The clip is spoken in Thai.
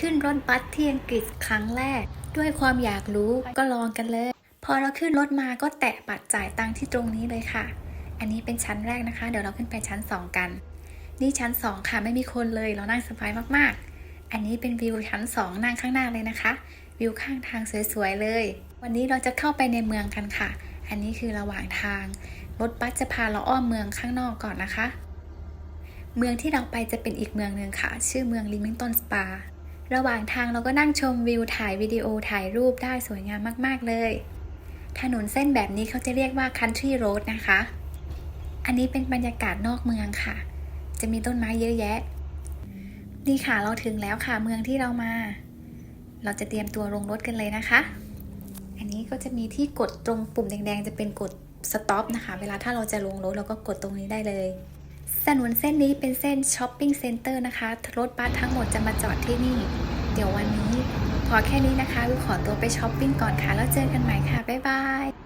ขึ้นรถบัสที่อังกฤษครั้งแรก ด้วยความอยากรู้ก็ลองกันเลย พอเราขึ้นรถมาก็แตะบัตรจ่ายตังค์ที่ตรงนี้เลยค่ะ อันนี้เป็นชั้นแรกนะคะ เดี๋ยวเราขึ้นไปชั้น 2 กัน นี่ชั้น 2 ค่ะไม่มีคนเลยเรานั่งสบายมากๆ อันนี้เป็นวิวชั้น 2 นั่งข้างหน้าเลยนะคะ วิวข้างทางสวยๆเลย วันนี้เราจะเข้าไปในเมืองกันค่ะ อันนี้คือระหว่างทางรถบัสจะพาเราอ้อมเมืองข้างนอกก่อนนะคะ เมืองที่เราไปจะเป็นอีกเมืองหนึ่งค่ะ ชื่อเมืองลิมิงตันสปา ระหว่างทางเราก็นั่งชมวิวถ่ายวิดีโอถ่ายรูปได้สวยงามมาก ๆ เลย ถนนเส้นแบบนี้เขาจะเรียกว่า country road นะคะ อันนี้เป็นบรรยากาศนอกเมืองค่ะ จะมีต้นไม้เยอะแยะ นี่ค่ะเราถึงแล้วค่ะเมืองที่เรามา เราจะเตรียมตัวลงรถกันเลยนะคะ อันนี้ก็จะมีที่กดตรงปุ่มแดง ๆ จะเป็นกด stop นะคะ เวลาถ้าเราจะลงรถเราก็กดตรงนี้ได้เลย ถนนเส้นนี้เป็นเส้นช้อปปิ้งเซ็นเตอร์นะคะ รถบัสทั้งหมดจะมาจอดที่นี่ เดี๋ยววันนี้ พอแค่นี้นะคะวิวขอตัวไปช้อปปิ้งก่อนค่ะ แล้วเจอกันใหม่ค่ะ บ๊ายบาย